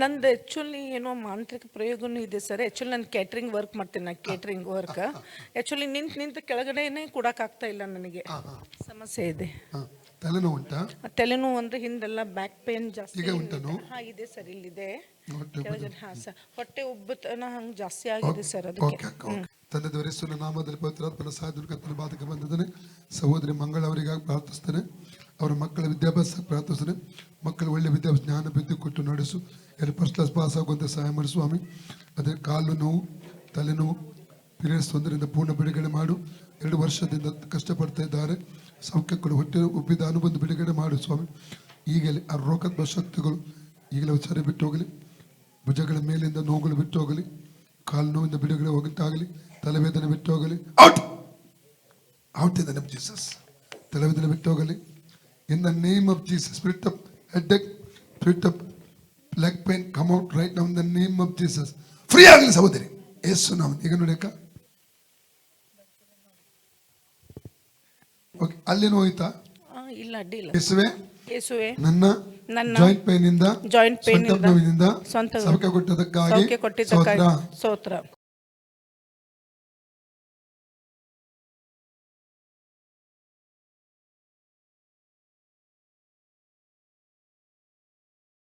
ನಂದು ಆ್ಯಕ್ಚುಲಿ ಏನೋ ಮಾಂತ್ರಿಕ ಪ್ರಯೋಗನೂ ಇದೆ ಸರ್ ಆ್ಯಕ್ಚುಲಿ ನಾನು ಕ್ಯಾಟ್ರಿಂಗ್ ವರ್ಕ್ ಮಾಡ್ತೀನಿ ನಾನು ಕ್ಯಾಟ್ರಿಂಗ್ ವರ್ಕ್ ಆ್ಯಕ್ಚುಲಿ ನಿಂತು ನಿಂತು ಕೆಳಗಡೆನೇ ಕೊಡೋಕ್ಕಾಗ್ತಾ ಇಲ್ಲ ನನಗೆ. ಸಮಸ್ಯೆ ಇದೆ. ತಲೆನೋವು ಉಂಟಾ? ತಲೆನೋವು ಅಂದರೆ ಹಿಂದೆಲ್ಲ ಬ್ಯಾಕ್ ಪೇನ್ ಜಾಸ್ತಿ ಈಗ ಉಂಟಾ ನೋವು? ಹಾ ಇದೆ ಸರ್ ಇಲ್ಲಿದೆ. ಹೊಟ್ಟೆ ಕೆಳಗಡೆ ಹಾ ಸರ್ ಹೊಟ್ಟೆ ಉಬ್ಬತನ ಹಂಗೆ ಜಾಸ್ತಿ ಆಗಿದೆ ಸರ್ ಅದಕ್ಕೆ. ಅಕ್ಕ ಓಕೆ ತಂದೆ ದೇವರೇಶ್ವರ ನಾಮದಲ್ಲಿ ಪವಿತ್ರಾತ್ಮನ ಬಾಧಕ ಬಂದಿದ್ದಾನೆ ಸಹೋದರಿ ಮಂಗಳ ಅವರಿಗಾಗಿ ಪ್ರಾರ್ಥಿಸ್ತೇನೆ. ಅವರ ಮಕ್ಕಳ ವಿದ್ಯಾಭ್ಯಾಸ ಪ್ರಾರ್ಥಿಸ್ತೇನೆ ಮಕ್ಕಳು ಒಳ್ಳೆ ವಿದ್ಯಾಭ್ಯಾಸ ಜ್ಞಾನ ಬಿದ್ದು ಕೊಟ್ಟು ನಡೆಸು. ಎಲ್ಲ ಫಸ್ಟ್ ಕ್ಲಾಸ್ ಪಾಸ್ ಆಗುವಂತೆ ಸಹಾಯ ಮಾಡಿ ಸ್ವಾಮಿ. ಅದೇ ಕಾಲು ನೋವು ತಲೆನೋವು ಪೀರಿಯಡ್ಸ್ ತೊಂದರೆಯಿಂದ ಪೂರ್ಣ ಬಿಡುಗಡೆ ಮಾಡು. ಎರಡು ವರ್ಷದಿಂದ ಕಷ್ಟಪಡ್ತಾ ಇದ್ದಾರೆ. ಸೌಖ್ಯ ಕೊಡು. ಹೊಟ್ಟೆ ಉಬ್ಬಿದ ಅನುಬಂಧ ಬಿಡುಗಡೆ ಮಾಡು ಸ್ವಾಮಿ. ಈಗಲೇ ಆ ರೋಗದ ಶಕ್ತಿಗಳು ಈಗಲೇ ಸರಿ ಬಿಟ್ಟು ಹೋಗಲಿ. ಭುಜಗಳ ಮೇಲಿಂದ ನೋವುಗಳು ಬಿಟ್ಟು ಹೋಗಲಿ. ಕಾಲು ನೋವಿಂದ ಬಿಡುಗಡೆ ಹೋಗುತ್ತಾಗಲಿ ತಲೆವೇದನೆ ಬಿಟ್ಟು ಹೋಗಲಿ. ಔಟ್ ಔಟ್ ಇದೆ ನಮ್ಮ ನೇಮ್ ಜೀಸಸ್ ತಲೆವೇದನೆ ಬಿಟ್ಟು ಹೋಗಲಿ. In the name of Jesus spirit of headache spirit of leg pain come out right ನಮ್ in the name of Jesus free ಆಗಲಿ ಸಹೋದರಿ. ಏಸು ನಾವು ಈಗ ನೋಡಿ ಓಕೆ ಅಲ್ಲೇನು ಹೋಯ್ತಾ? ಇಲ್ಲ ಅಡ್ಡಿ ಇಲ್ಲ. ಯೇಸುವೆ? ಯೇಸುವೆ ನನ್ನ ನನ್ನ ಜಾಯಿಂಟ್ ಪೇನ್ ಇಂದ ಜಾಯಿಂಟ್ ಪೇನ್ ಇಂದ ಸ್ವಂತ ಸೌಖ್ಯ ಕೊಟ್ಟದಕ್ಕಾಗಿ ಸೌಖ್ಯ ಕೊಟ್ಟಿದ್ದಕ್ಕಾಗಿ. ಸ್ತೋತ್ರ.